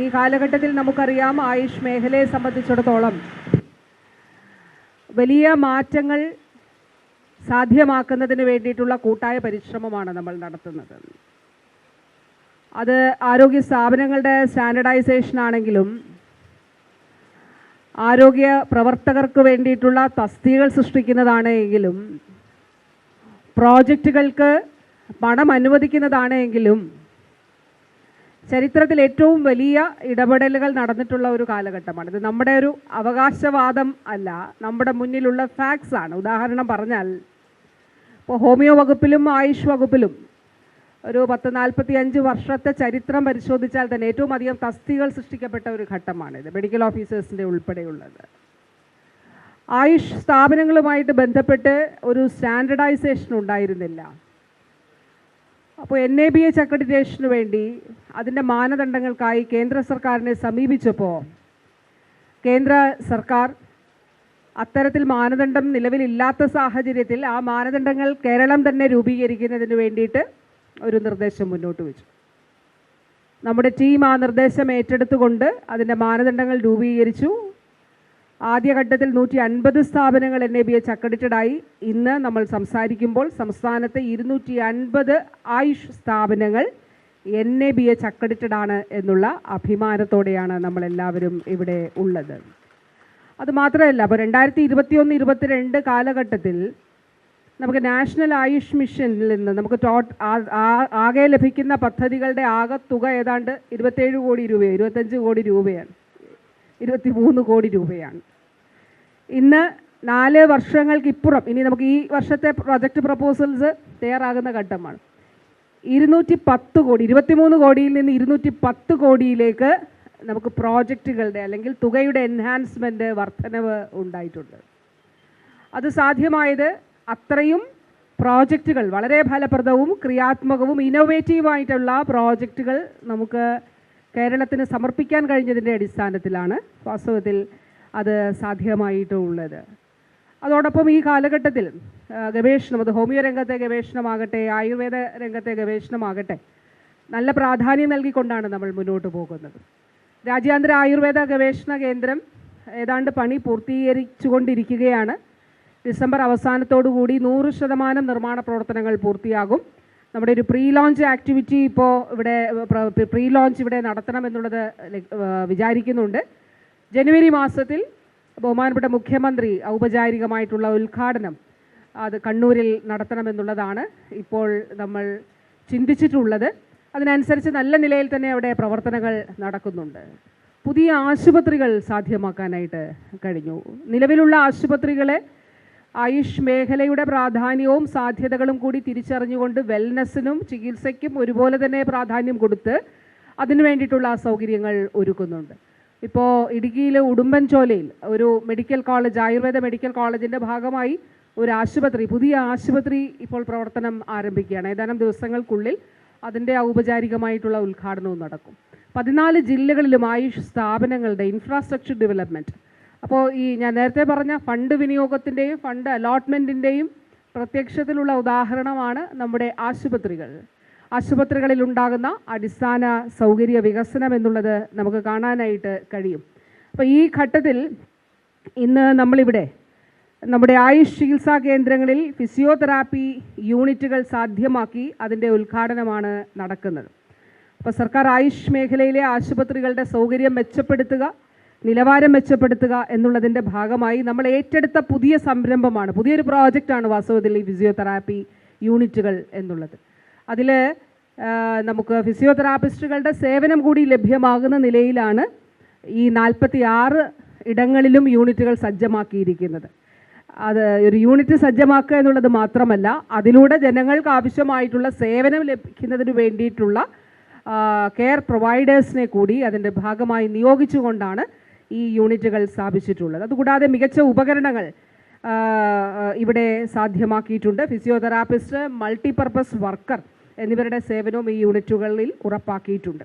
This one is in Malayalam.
ഈ കാലഘട്ടത്തിൽ നമുക്കറിയാം ആയുഷ് മേഖലയെ സംബന്ധിച്ചിടത്തോളം വലിയ മാറ്റങ്ങൾ സാധ്യമാക്കുന്നതിന് വേണ്ടിയിട്ടുള്ള കൂട്ടായ പരിശ്രമമാണ് നമ്മൾ നടത്തുന്നത്. അത് ആരോഗ്യ സ്ഥാപനങ്ങളുടെ സ്റ്റാൻഡർഡൈസേഷൻ ആണെങ്കിലും ആരോഗ്യ പ്രവർത്തകർക്ക് വേണ്ടിയിട്ടുള്ള തസ്തികൾ സൃഷ്ടിക്കുന്നതാണെങ്കിലും പ്രോജക്റ്റുകൾക്ക് പണം അനുവദിക്കുന്നതാണ് എങ്കിലും ചരിത്രത്തിൽ ഏറ്റവും വലിയ ഇടപെടലുകൾ നടന്നിട്ടുള്ള ഒരു കാലഘട്ടമാണ്. ഇത് നമ്മുടെ ഒരു അവകാശവാദം അല്ല. നമ്മുടെ മുന്നിലുള്ള ഫാക്ട്സ് ആണ്. ഉദാഹരണം പറഞ്ഞാൽ ഇപ്പോൾ ഹോമിയോ വകുപ്പിലും ആയുഷ് വകുപ്പിലും ഒരു പത്ത് നാൽപ്പത്തി അഞ്ച് വർഷത്തെ ചരിത്രം പരിശോധിച്ചാൽ തന്നെ ഏറ്റവും അധികം തസ്തികൾ സൃഷ്ടിക്കപ്പെട്ട ഒരു ഘട്ടമാണിത് മെഡിക്കൽ ഓഫീസേഴ്സിന്റെ ഉൾപ്പെടെയുള്ളത്. ആയുഷ് സ്ഥാപനങ്ങളുമായിട്ട് ബന്ധപ്പെട്ട് ഒരു സ്റ്റാൻഡർഡൈസേഷൻ ഉണ്ടായിരുന്നില്ല. അപ്പോൾ എൻ എ ബി എച്ച് അക്രഡിറ്റേഷന് വേണ്ടി അതിന്റെ മാനദണ്ഡങ്ങൾക്കായി കേന്ദ്ര സർക്കാരിനെ സമീപിച്ചപ്പോൾ കേന്ദ്ര സർക്കാർ അത്തരത്തിൽ മാനദണ്ഡം നിലവിലില്ലാത്ത സാഹചര്യത്തിൽ ആ മാനദണ്ഡങ്ങൾ കേരളം തന്നെ രൂപീകരിക്കുന്നതിന് വേണ്ടിയിട്ട് ഒരു നിർദ്ദേശം മുന്നോട്ട് വെച്ചു. നമ്മുടെ ടീം ആ നിർദ്ദേശം ഏറ്റെടുത്തുകൊണ്ട് അതിന്റെ മാനദണ്ഡങ്ങൾ രൂപീകരിച്ചു. ആദ്യഘട്ടത്തിൽ നൂറ്റി അൻപത് സ്ഥാപനങ്ങൾ എൻ എ ബി എച്ച് അക്രഡിറ്റഡായി ഇന്ന് നമ്മൾ സംസാരിക്കുമ്പോൾ സംസ്ഥാനത്തെ ഇരുന്നൂറ്റി അൻപത് ആയുഷ് സ്ഥാപനങ്ങൾ N A B H accredited ആണ് എന്നുള്ള അഭിമാനത്തോടെയാണ് നമ്മൾ എല്ലാവരും ഇവിടെ ഉള്ളത്. അതുമാത്രമല്ല അപ്പോൾ രണ്ടായിരത്തി ഇരുപത്തിയൊന്ന് ഇരുപത്തിരണ്ട് കാലഘട്ടത്തിൽ നമുക്ക് നാഷണൽ ആയുഷ് മിഷനിൽ നിന്ന് നമുക്ക് ടോട്ട് ആകെ ലഭിക്കുന്ന പദ്ധതികളുടെ ആകെ തുക ഏതാണ്ട് ഇരുപത്തേഴ് കോടി രൂപയോ ഇരുപത്തഞ്ച് കോടി രൂപയാണ്. ഇരുപത്തി മൂന്ന് കോടി രൂപയാണ്. ഇന്ന് നാല് വർഷങ്ങൾക്കിപ്പുറം ഇനി നമുക്ക് ഈ വർഷത്തെ പ്രൊജക്റ്റ് പ്രപ്പോസൽസ് തയ്യാറാകുന്ന ഘട്ടമാണ്. ഇരുന്നൂറ്റി പത്ത് കോടി ഇരുപത്തിമൂന്ന് കോടിയിൽ നിന്ന് ഇരുന്നൂറ്റി പത്ത് കോടിയിലേക്ക് നമുക്ക് പ്രോജക്റ്റുകളുടെ അല്ലെങ്കിൽ തുകയുടെ എൻഹാൻസ്മെന്റ് വർധനവ് ഉണ്ടായിട്ടുണ്ട്. അത് സാധ്യമായത് അത്രയും പ്രോജക്റ്റുകൾ വളരെ ഫലപ്രദവും ക്രിയാത്മകവും ഇന്നോവേറ്റീവായിട്ടുള്ള പ്രോജക്റ്റുകൾ നമുക്ക് കേരളത്തിന് സമർപ്പിക്കാൻ കഴിഞ്ഞതിന്റെ അടിസ്ഥാനത്തിലാണ്. വാസ്തവത്തിൽ അത് സാധ്യമായിട്ടുള്ളത്. അതോടൊപ്പം ഈ കാലഘട്ടത്തിൽ ഗവേഷണം അത് ഹോമിയോ രംഗത്തെ ഗവേഷണമാകട്ടെ ആയുർവേദ രംഗത്തെ ഗവേഷണമാകട്ടെ നല്ല പ്രാധാന്യം നൽകിക്കൊണ്ടാണ് നമ്മൾ മുന്നോട്ട് പോകുന്നത്. രാജ്യാന്തര ആയുർവേദ ഗവേഷണ കേന്ദ്രം ഏതാണ്ട് പണി പൂർത്തീകരിച്ചുകൊണ്ടിരിക്കുകയാണ്. ഡിസംബർ അവസാനത്തോടു കൂടി നൂറ് ശതമാനം നിർമ്മാണ പ്രവർത്തനങ്ങൾ പൂർത്തിയാകും. നമ്മുടെ ഒരു പ്രീ ലോഞ്ച് ആക്ടിവിറ്റി ഇപ്പോൾ ഇവിടെ പ്രീ ലോഞ്ച് ഇവിടെ നടത്തണമെന്നുള്ളത് വിചാരിക്കുന്നുണ്ട്. ജനുവരി മാസത്തിൽ ബഹുമാനപ്പെട്ട മുഖ്യമന്ത്രി ഔപചാരികമായിട്ടുള്ള ഉദ്ഘാടനം അത് കണ്ണൂരിൽ നടത്തണമെന്നുള്ളതാണ് ഇപ്പോൾ നമ്മൾ ചിന്തിച്ചിട്ടുള്ളത്. അതിനനുസരിച്ച് നല്ല നിലയിൽ തന്നെ അവിടെ പ്രവർത്തനങ്ങൾ നടക്കുന്നുണ്ട്. പുതിയ ആശുപത്രികൾ സാധ്യമാക്കാനായിട്ട് കഴിഞ്ഞു. നിലവിലുള്ള ആശുപത്രികളെ ആയുഷ് മേഖലയുടെ പ്രാധാന്യവും സാധ്യതകളും കൂടി തിരിച്ചറിഞ്ഞുകൊണ്ട് വെൽനസ്സിനും ചികിത്സയ്ക്കും ഒരുപോലെ തന്നെ പ്രാധാന്യം കൊടുത്ത് അതിനു വേണ്ടിയിട്ടുള്ള സൗകര്യങ്ങൾ ഒരുക്കുന്നുണ്ട്. ഇപ്പോൾ ഇടുക്കിയിലെ ഉടുമ്പൻചോലയിൽ ഒരു മെഡിക്കൽ കോളേജ് ആയുർവേദ മെഡിക്കൽ കോളേജിന്റെ ഭാഗമായി ഒരു ആശുപത്രി പുതിയ ആശുപത്രി ഇപ്പോൾ പ്രവർത്തനം ആരംഭിക്കുകയാണ്. ഏതാനും ദിവസങ്ങൾക്കുള്ളിൽ അതിന്റെ ഔപചാരികമായിട്ടുള്ള ഉദ്ഘാടനവും നടക്കും. പതിനാല് ജില്ലകളിലും ആയുഷ് സ്ഥാപനങ്ങളുടെ ഇൻഫ്രാസ്ട്രക്ചർ ഡെവലപ്മെന്റ് അപ്പോൾ ഈ ഞാൻ നേരത്തെ പറഞ്ഞ ഫണ്ട് വിനിയോഗത്തിന്റെയും ഫണ്ട് അലോട്ട്മെന്റിന്റെയും പ്രത്യക്ഷത്തിലുള്ള ഉദാഹരണമാണ് നമ്മുടെ ആശുപത്രികൾ. ആശുപത്രികളിൽ ഉണ്ടാകുന്ന അടിസ്ഥാന സൗകര്യ വികസനം എന്നുള്ളത് നമുക്ക് കാണാനായിട്ട് കഴിയും. അപ്പോൾ ഈ ഘട്ടത്തിൽ ഇന്ന് നമ്മളിവിടെ നമ്മുടെ ആയുഷ് ചികിത്സാ കേന്ദ്രങ്ങളിൽ ഫിസിയോതെറാപ്പി യൂണിറ്റുകൾ സാധ്യമാക്കി അതിന്റെ ഉദ്ഘാടനമാണ് നടക്കുന്നത്. അപ്പോൾ സർക്കാർ ആയുഷ് മേഖലയിലെ ആശുപത്രികളുടെ സൗകര്യം മെച്ചപ്പെടുത്തുക നിലവാരം മെച്ചപ്പെടുത്തുക എന്നുള്ളതിന്റെ ഭാഗമായി നമ്മൾ ഏറ്റെടുത്ത പുതിയ സംരംഭമാണ് പുതിയൊരു പ്രോജക്റ്റാണ് വാസ്തവത്തിൽ ഈ ഫിസിയോതെറാപ്പി യൂണിറ്റുകൾ എന്നുള്ളത്. അതിൽ നമുക്ക് ഫിസിയോതെറാപ്പിസ്റ്റുകളുടെ സേവനം കൂടി ലഭ്യമാകുന്ന നിലയിലാണ് ഈ നാൽപ്പത്തി ആറ് ഇടങ്ങളിലും യൂണിറ്റുകൾ സജ്ജമാക്കിയിരിക്കുന്നത്. അത് ഒരു യൂണിറ്റ് സജ്ജമാക്കുക എന്നുള്ളത് മാത്രമല്ല അതിലൂടെ ജനങ്ങൾക്ക് ആവശ്യമായിട്ടുള്ള സേവനം ലഭിക്കുന്നതിന് വേണ്ടിയിട്ടുള്ള കെയർ പ്രൊവൈഡേഴ്സിനെ കൂടി അതിന്റെ ഭാഗമായി നിയോഗിച്ചുകൊണ്ടാണ് ഈ യൂണിറ്റുകൾ സ്ഥാപിച്ചിട്ടുള്ളത്. അതുകൂടാതെ മികച്ച ഉപകരണങ്ങൾ ഇവിടെ സാധ്യമാക്കിയിട്ടുണ്ട്. ഫിസിയോതെറാപ്പിസ്റ്റ് മൾട്ടിപർപ്പസ് വർക്കർ എന്നിവരുടെ സേവനവും ഈ യൂണിറ്റുകളിൽ ഉറപ്പാക്കിയിട്ടുണ്ട്.